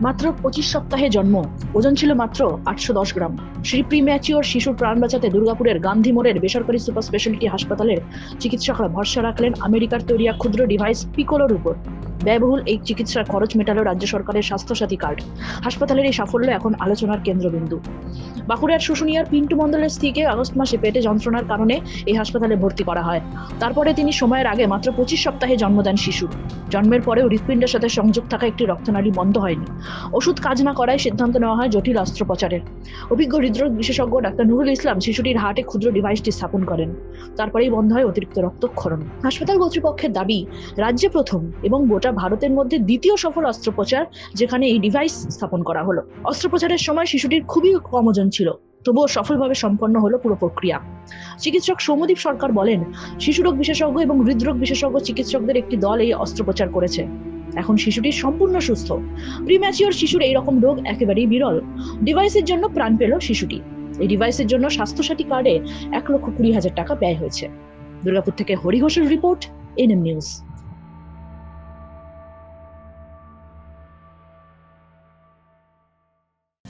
মাত্র পঁচিশ সপ্তাহে জন্ম। ওজন ছিল মাত্র আটশো দশ গ্রাম। শ্রী প্রিম্যাচিওর শিশুর প্রাণ বাঁচাতে দুর্গাপুরের গান্ধী মোড়ের বেসরকারি সুপার স্পেশালিটি হাসপাতালের চিকিৎসকরা ভরসা রাখলেন আমেরিকার তৈরি ক্ষুদ্র ডিভাইস পিকোলোর উপর। ব্যয়বহুল এই চিকিৎসার খরচ মেটালো রাজ্য সরকারের স্বাস্থ্যসাথী কার্ড। হাসপাতালের এই সাফল্য এখন আলোচনার কেন্দ্রবিন্দু। বাঁকুড়ার শুশুনিয়ার পিন্টু মণ্ডলের স্ত্রীকে আগস্ট মাসে পেটে যন্ত্রণার কারণে এই হাসপাতালে ভর্তি করা হয়। তারপরে তিনি সময়ের আগে মাত্র পঁচিশ সপ্তাহে জন্ম দেন শিশু। জন্মের পরেও হৃৎপিণ্ডের সাথে সংযোগ থাকা একটি রক্তনালী বন্ধ হয়নি। ওষুধ কাজ না করায় সিদ্ধান্ত নেওয়া হয় জটিল অস্ত্রোপচারের। অভিজ্ঞ হৃদরোগ বিশেষজ্ঞ ডাক্তার নুরুল ইসলাম শিশুটির হার্টে ক্ষুদ্র ডিভাইসটি স্থাপন করেন। তারপরেই বন্ধ হয় অতিরিক্ত রক্তক্ষরণ। হাসপাতাল কর্তৃপক্ষের দাবি, রাজ্যে প্রথম এবং গোটা ভারতের মধ্যে দ্বিতীয় সফল অস্ত্রোপচার, যেখানে এই ডিভাইস স্থাপন করা হলো। অস্ত্রোপচারের সময় শিশুটির খুবই কম ওজন ছিল। তবুও সফলভাবে সম্পন্ন হলো পুরো প্রক্রিয়া। চিকিৎসক সৌমদীপ সরকার বলেন শিশুরোগ বিশেষজ্ঞ এবং হৃদরোগ বিশেষজ্ঞ চিকিৎসকদের একটি দল এই অস্ত্রোপচার করেছে। এখন শিশুটি সম্পূর্ণ সুস্থ। প্রিম্যাচিওর শিশুর এই রকম রোগ একেবারেই বিরল। ডিভাইসের জন্য প্রাণ পেল শিশুটি। এই ডিভাইসের জন্য স্বাস্থ্যসাথী কার্ডে এক লক্ষ কুড়ি হাজার টাকা ব্যয় হয়েছে। দুর্গাপুর থেকে হরি ঘোষের রিপোর্ট, এনএম নিউজ।